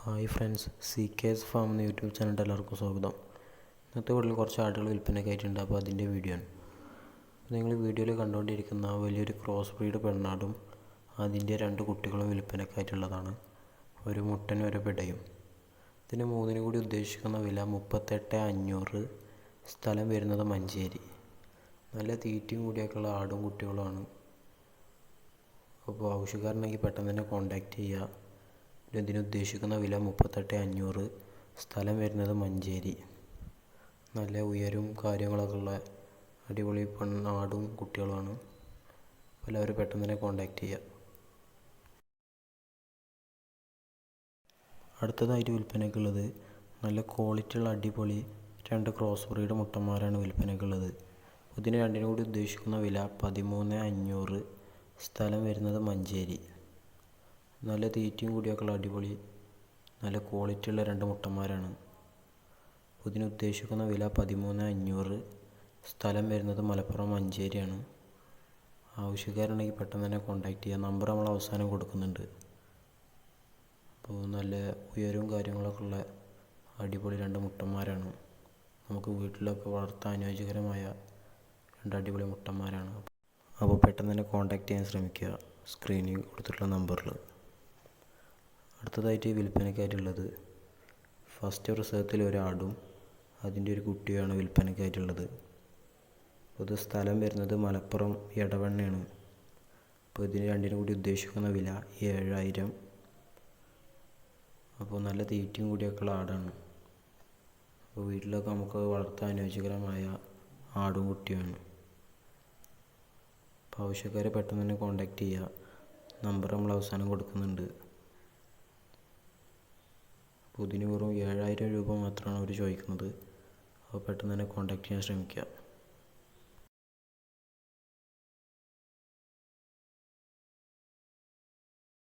Hi friends C K S farm എന്ന YouTube ചാനലിന്റെ എല്ലാവർക്കും സ്വാഗതം. ഇന്നത്തെ വീട്ടിൽ കുറച്ച് ആടുകൾ വിൽപ്പനയ്ക്കായിട്ടുണ്ട് അപ്പോൾ അതിന്റെ വീഡിയോ ആണ്. നിങ്ങൾ വീഡിയോയിൽ കണ്ടുകൊണ്ടിരിക്കുന്ന വലിയൊരു ക്രോസ് ബ്രീഡ് പെണ്ണാടും അതിന്റെ രണ്ട് കുട്ടികളും വിൽപ്പനയ്ക്കായിട്ടുള്ളതാണ് ഒരു മുട്ടനും ഒരു പിടയും. ഇതിന് മൂന്നിനും കൂടി ഉദ്ദേശിക്കുന്ന വില മുപ്പത്തെട്ട് അഞ്ഞൂറ് സ്ഥലം വരുന്നത് മഞ്ചേരി. നല്ല തീറ്റയും കൂടിയൊക്കെയുള്ള ആടും കുട്ടികളുമാണ്. അപ്പോൾ ആവശ്യക്കാരനെങ്കിൽ പെട്ടെന്ന് തന്നെ കോൺടാക്റ്റ് ചെയ്യുക. ഇതിന് ഉദ്ദേശിക്കുന്ന വില മുപ്പത്തെട്ട് അഞ്ഞൂറ്. സ്ഥലം വരുന്നത് മഞ്ചേരി. നല്ല ഉയരും കാര്യങ്ങളൊക്കെ ഉള്ള അടിപൊളി പെണ്ണാടും കുട്ടികളുമാണ്. എല്ലാവരും പെട്ടെന്ന് തന്നെ കോൺടാക്റ്റ് ചെയ്യുക അടുത്തതായിട്ട് വിൽപ്പനയ്ക്കുള്ളത് നല്ല ക്വാളിറ്റിയുള്ള അടിപൊളി രണ്ട് ക്രോസ് ബ്രീഡ് മുട്ടന്മാരാണ് വിൽപ്പനയ്ക്കുള്ളത് ഇതിന് രണ്ടിനും കൂടി ഉദ്ദേശിക്കുന്ന വില പതിമൂന്ന് അഞ്ഞൂറ്. സ്ഥലം വരുന്നത് മഞ്ചേരി. നല്ല തീറ്റയും കൂടിയൊക്കെയുള്ള അടിപൊളി നല്ല ക്വാളിറ്റിയുള്ള രണ്ട് മുട്ടന്മാരാണ്. ഇതിന് ഉദ്ദേശിക്കുന്ന വില പതിമൂന്ന് അഞ്ഞൂറ്. സ്ഥലം വരുന്നത് മലപ്പുറം മഞ്ചേരിയാണ്. ആവശ്യക്കാരുണ്ടെങ്കിൽ പെട്ടെന്ന് തന്നെ കോൺടാക്റ്റ് ചെയ്യുക നമ്പർ നമ്മൾ അവസാനം കൊടുക്കുന്നുണ്ട്. അപ്പോൾ നല്ല ഉയരവും കാര്യങ്ങളൊക്കെ ഉള്ള അടിപൊളി രണ്ട് മുട്ടന്മാരാണ്. നമുക്ക് വീട്ടിലൊക്കെ വളർത്താൻ അനുയോജ്യകരമായ രണ്ട് അടിപൊളി മുട്ടന്മാരാണ്. അപ്പോൾ പെട്ടെന്ന് തന്നെ കോൺടാക്റ്റ് ചെയ്യാൻ ശ്രമിക്കുക. സ്ക്രീനിൽ കൊടുത്തിട്ടുള്ള നമ്പറിൽ അടുത്തതായിട്ട് വിൽപ്പനയ്ക്കായിട്ടുള്ളത്. ഫസ്റ്റ് പ്രസവത്തിൽ ഒരാടും അതിന്റെ ഒരു കുട്ടിയുമാണ് വിൽപ്പനയ്ക്കായിട്ടുള്ളത്. പൊതു സ്ഥലം വരുന്നത് മലപ്പുറം ഇടവണ്ണയാണ് അപ്പോൾ ഇതിന് രണ്ടിനും കൂടി ഉദ്ദേശിക്കുന്ന വില ഏഴായിരം. അപ്പോൾ നല്ല തീറ്റയും കൂടിയൊക്കെയുള്ള ആടാണ്. അപ്പോൾ വീട്ടിലൊക്കെ നമുക്ക് വളർത്താൻ അനുയോജ്യകരമായ ആടും കുട്ടിയാണ് അപ്പോൾ ആവശ്യക്കാരെ പെട്ടെന്ന് തന്നെ കോൺടാക്റ്റ് ചെയ്യുക. നമ്പർ നമ്മൾ അവസാനം കൊടുക്കുന്നുണ്ട്. അപ്പോൾ ഇതിന് വെറും ഏഴായിരം രൂപ മാത്രമാണ് അവർ ചോദിക്കുന്നത്. അപ്പോൾ പെട്ടെന്ന് തന്നെ കോൺടാക്ട് ചെയ്യാൻ ശ്രമിക്കുക